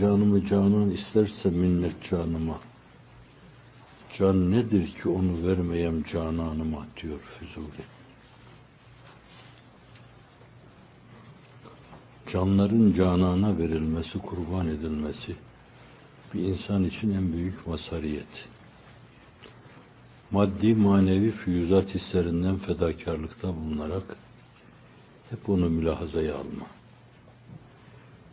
Canımı canan isterse minnet canıma. Can nedir ki onu vermeyem cananıma diyor Füzuli. Canların canana verilmesi, kurban edilmesi bir insan için en büyük masariyet. Maddi manevi füyüzat hislerinden fedakarlıkta bulunarak hep onu mülahazaya alma.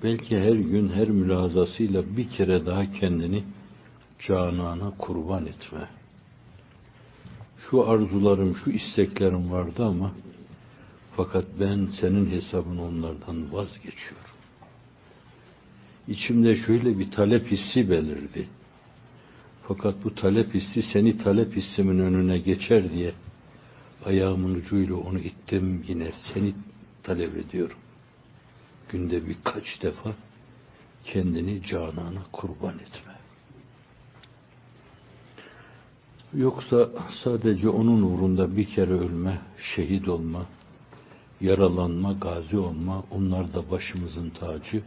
Belki her gün her mülahazasıyla bir kere daha kendini canana kurban etme. Şu arzularım, şu isteklerim vardı ama fakat ben senin hesabın onlardan vazgeçiyorum. İçimde şöyle bir talep hissi belirdi. Fakat bu talep hissi seni talep hissimin önüne geçer diye ayağımın ucuyla onu ittim yine seni talep ediyorum. Günde birkaç defa kendini canana kurban etme. Yoksa sadece onun uğrunda bir kere ölme, şehit olma, yaralanma, gazi olma, onlar da başımızın tacı.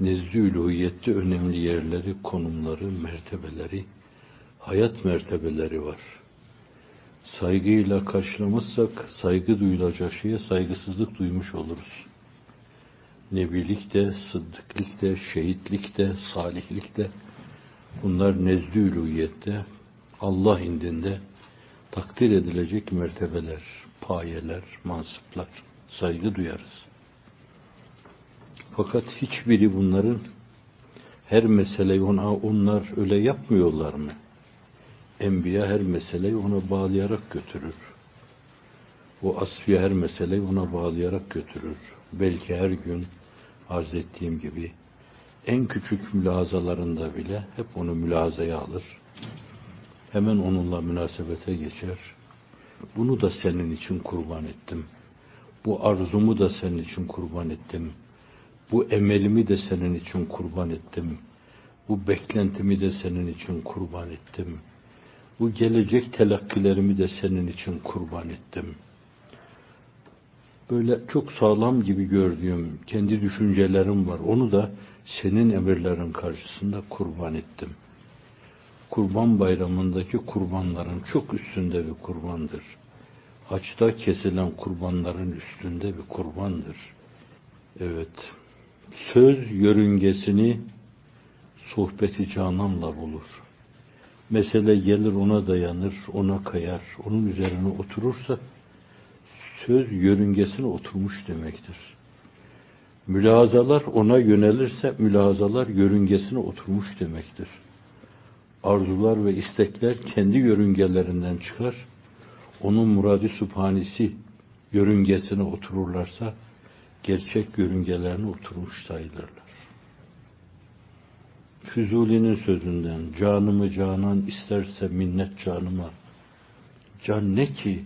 Nezd-i üluhiyette önemli yerleri, konumları, mertebeleri, hayat mertebeleri var. Saygıyla karşılamazsak saygı duyulacak şeye saygısızlık duymuş oluruz. Nebilik de, sıddıklık de, şehitlik de, salihlik de bunlar nezd-i üluhiyette, Allah indinde takdir edilecek mertebeler, payeler, mansıplar, saygı duyarız. Fakat hiçbiri bunların her meseleyi ona onlar öyle yapmıyorlar mı? Enbiya her meseleyi ona bağlayarak götürür. O asfiye her meseleyi ona bağlayarak götürür. Belki her gün arz ettiğim gibi en küçük mülazalarında bile hep onu mülazaya alır. Hemen onunla münasebete geçer. Bunu da senin için kurban ettim. Bu arzumu da senin için kurban ettim. Bu emelimi de senin için kurban ettim. Bu beklentimi de senin için kurban ettim. Bu gelecek telakkilerimi de senin için kurban ettim. Böyle çok sağlam gibi gördüğüm kendi düşüncelerim var. Onu da senin emirlerin karşısında kurban ettim. Kurban bayramındaki kurbanların çok üstünde bir kurbandır. Haçta kesilen kurbanların üstünde bir kurbandır. Evet, söz yörüngesini sohbeti cananla bulur. Mesele gelir ona dayanır, ona kayar, onun üzerine oturursa söz yörüngesine oturmuş demektir. Mülazalar ona yönelirse mülazalar yörüngesine oturmuş demektir. Arzular ve istekler kendi yörüngelerinden çıkar. Onun muradi subhanisi yörüngesine otururlarsa gerçek yörüngelerine oturmuş sayılırlar. Füzuli'nin sözünden canımı canan isterse minnet canıma can ne ki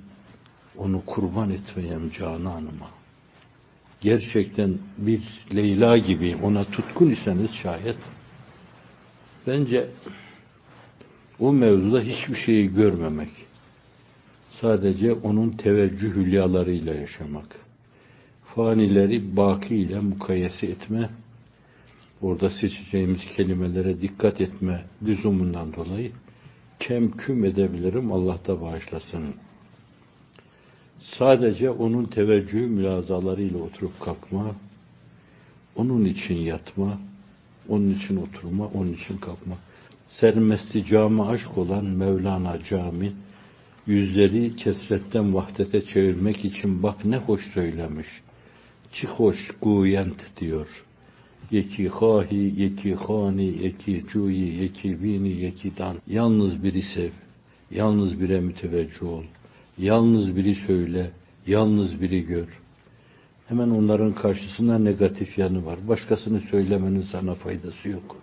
onu kurban etmeyem cananıma gerçekten bir Leyla gibi ona tutkun iseniz şayet bence o mevzuda hiçbir şeyi görmemek sadece onun teveccüh hülyalarıyla yaşamak fanileri baki ile mukayese etme orada seçeceğimiz kelimelere dikkat etme lüzumundan dolayı kem küm edebilirim Allah da bağışlasın. Sadece onun teveccüh mülazalarıyla oturup kalkma, onun için yatma, onun için oturma, onun için kalkma. Sermesti cami aşk olan Mevlana cami, yüzleri kesretten vahdete çevirmek için bak ne hoş söylemiş. Çi hoş guyent diyor. Yeki hahi, yeki hani, yeki cuyi, yeki vini, yeki dan. Yalnız biri sev, yalnız bire müteveccüh ol. Yalnız biri söyle, yalnız biri gör. Hemen onların karşısında negatif yanı var. Başkasını söylemenin sana faydası yok.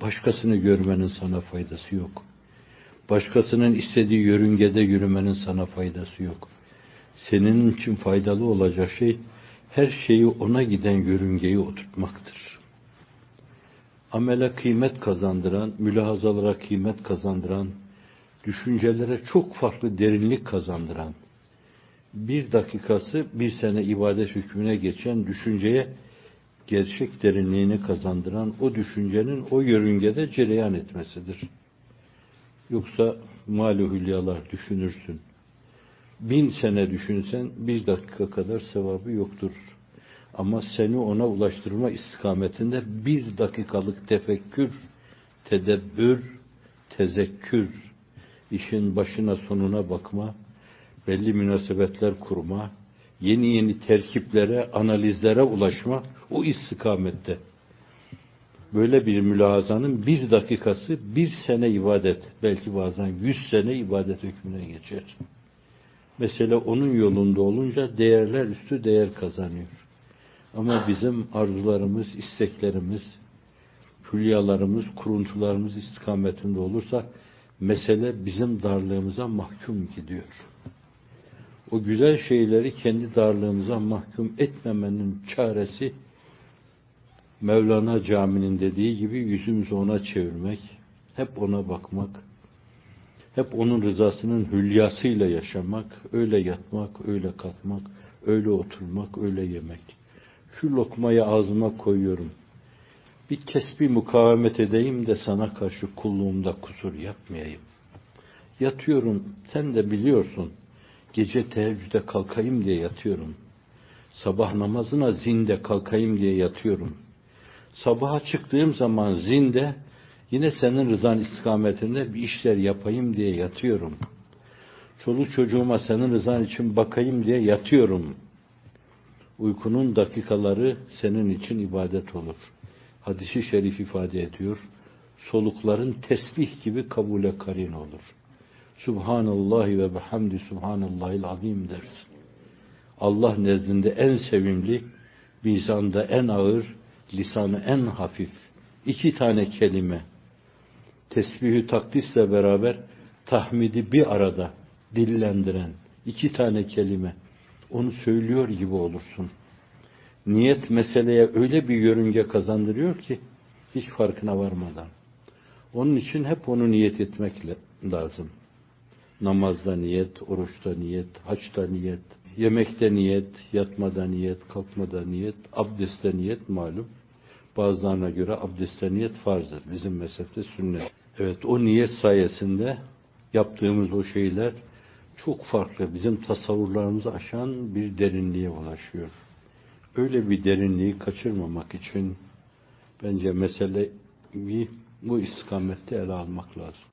Başkasını görmenin sana faydası yok. Başkasının istediği yörüngede yürümenin sana faydası yok. Senin için faydalı olacak şey her şeyi ona giden yörüngeyi oturtmaktır. Amele kıymet kazandıran, mülahazalara kıymet kazandıran, düşüncelere çok farklı derinlik kazandıran, bir dakikası bir sene ibadet hükmüne geçen düşünceye gerçek derinliğini kazandıran o düşüncenin o yörüngede cereyan etmesidir. Yoksa mali hülyalar düşünürsün. Bin sene düşünsen bir dakika kadar sevabı yoktur. Ama seni ona ulaştırma istikametinde bir dakikalık tefekkür, tedebbür, tezekkür, işin başına sonuna bakma, belli münasebetler kurma, yeni yeni terkiplere, analizlere ulaşma o istikamette. Böyle bir mülahazanın bir dakikası bir sene ibadet, belki bazen yüz sene ibadet hükmüne geçer. Mesele onun yolunda olunca değerler üstü değer kazanıyor. Ama bizim arzularımız, isteklerimiz, hülyalarımız, kuruntularımız istikametinde olursa mesele bizim darlığımıza mahkum gidiyor. O güzel şeyleri kendi darlığımıza mahkum etmemenin çaresi Mevlana Camii'nin dediği gibi yüzümüzü ona çevirmek, hep ona bakmak, hep onun rızasının hülyasıyla yaşamak, öyle yatmak, öyle kalkmak, öyle oturmak, öyle yemek. Şu lokmayı ağzıma koyuyorum. Bir kesbi mukavemet edeyim de sana karşı kulluğumda kusur yapmayayım. Yatıyorum, sen de biliyorsun. Gece teheccüde kalkayım diye yatıyorum. Sabah namazına zinde kalkayım diye yatıyorum. Sabaha çıktığım zaman zinde yine senin rızan istikametinde bir işler yapayım diye yatıyorum. Çoluk çocuğuma senin rızan için bakayım diye yatıyorum. Uykunun dakikaları senin için ibadet olur. Hadisi şerif ifade ediyor. Solukların tesbih gibi kabule karin olur. Subhanallah ve bihamdi subhanallahil azim dersin. Allah nezdinde en sevimli, mizanda en ağır, lisanı en hafif. iki tane kelime. Tesbihü takdisle beraber tahmidi bir arada dillendiren iki tane kelime. Onu söylüyor gibi olursun. Niyet meseleye öyle bir yörünge kazandırıyor ki hiç farkına varmadan. Onun için hep onu niyet etmek lazım. Namazda niyet, oruçta niyet, haçta niyet, yemekte niyet, yatmada niyet, kalkmada niyet, abdestte niyet malum. Bazılarına göre abdestte niyet farzdır. Bizim mezhepte sünnet. Evet o niyet sayesinde yaptığımız o şeyler çok farklı, bizim tasavvurlarımızı aşan bir derinliğe ulaşıyor. Öyle bir derinliği kaçırmamak için bence meseleyi bu istikamette ele almak lazım.